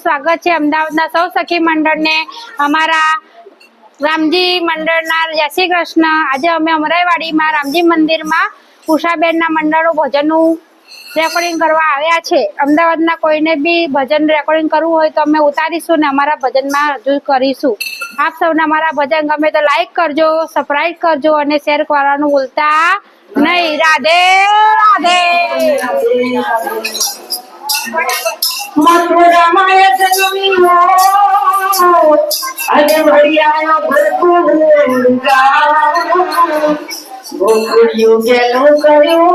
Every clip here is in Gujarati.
સ્વાગત છે. અમદાવાદના સૌ સખી મંડળને, અમારા રામજી મંડળના, જય શ્રી કૃષ્ણ. આજે અમે અમરાઈવાડીમાં, રામજી મંદિરમાં ઉષાબેનના મંડળનું ભજનનું રેકોર્ડિંગ કરવા આવ્યા છે. અમદાવાદના કોઈને બી ભજન રેકોર્ડિંગ કરવું હોય તો અમે ઉતારીશું ને અમારા ભજનમાં રજૂ કરીશું. આપ સૌના મારા ભજન ગમે તો લાઈક કરજો સબસ્ક્રાઇબ કરજો અને શેર કરવાનું ભૂલતા નહીં. રાધે રાધે. મથુરામાય જન્મ્યો અને વડિયાનો ભરપૂર ગોકુળિયું ગેલું કર્યું,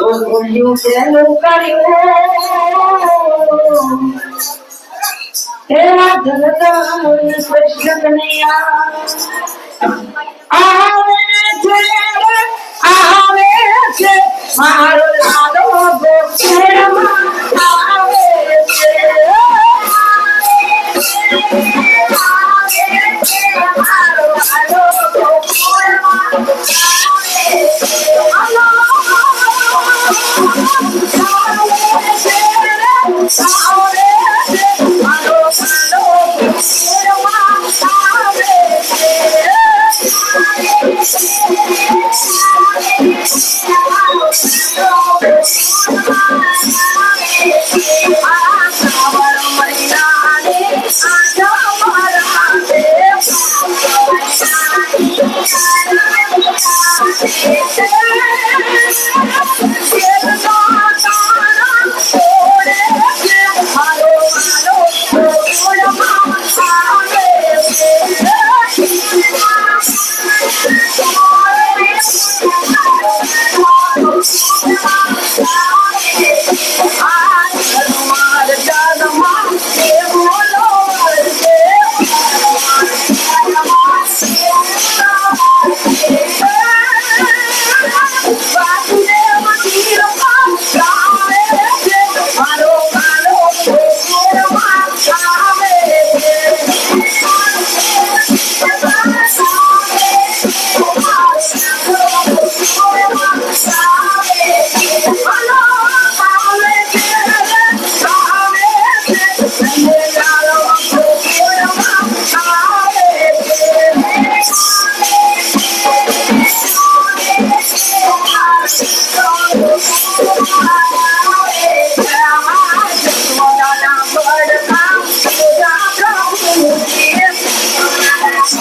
ગોકુળિયું ગેલું કર્યું. And I'm a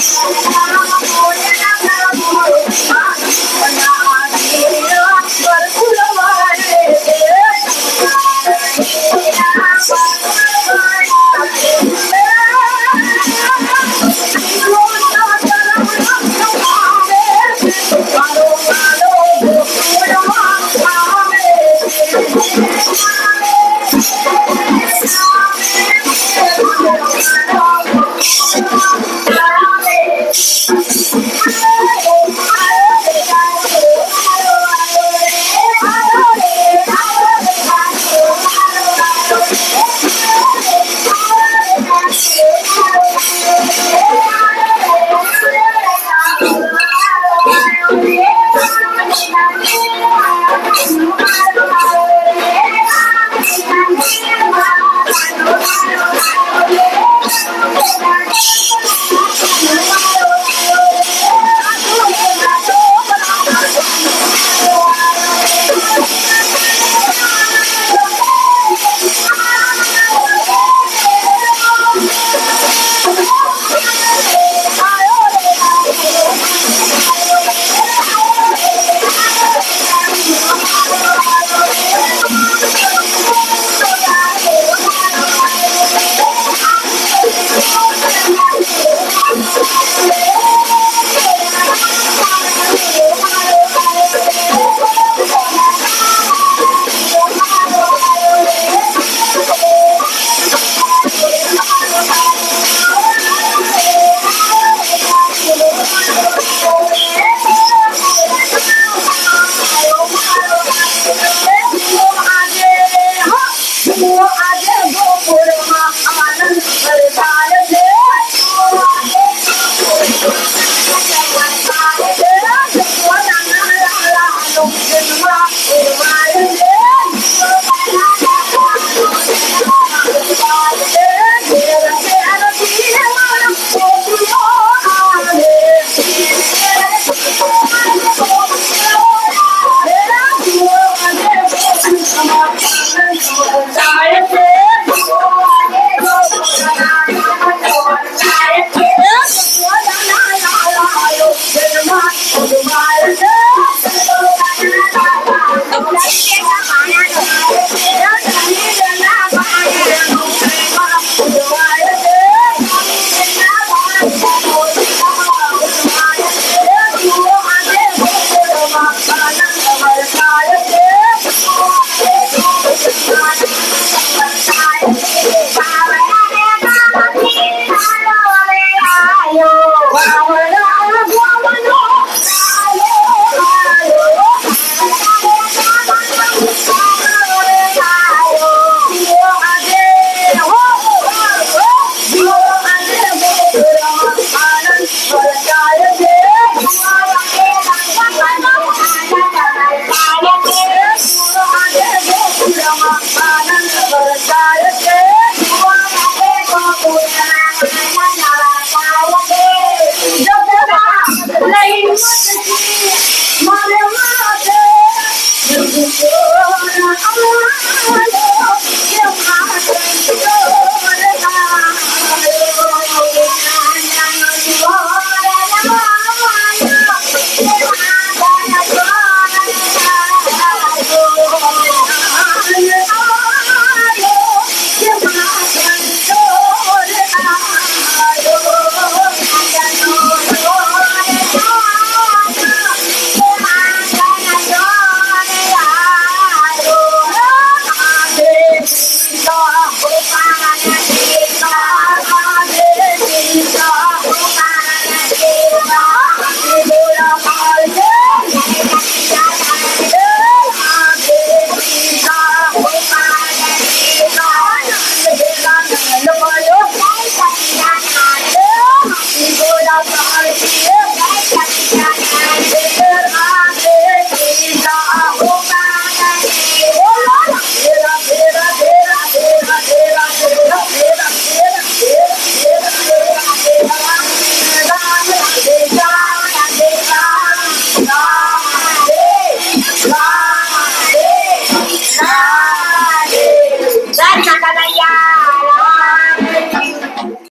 ま。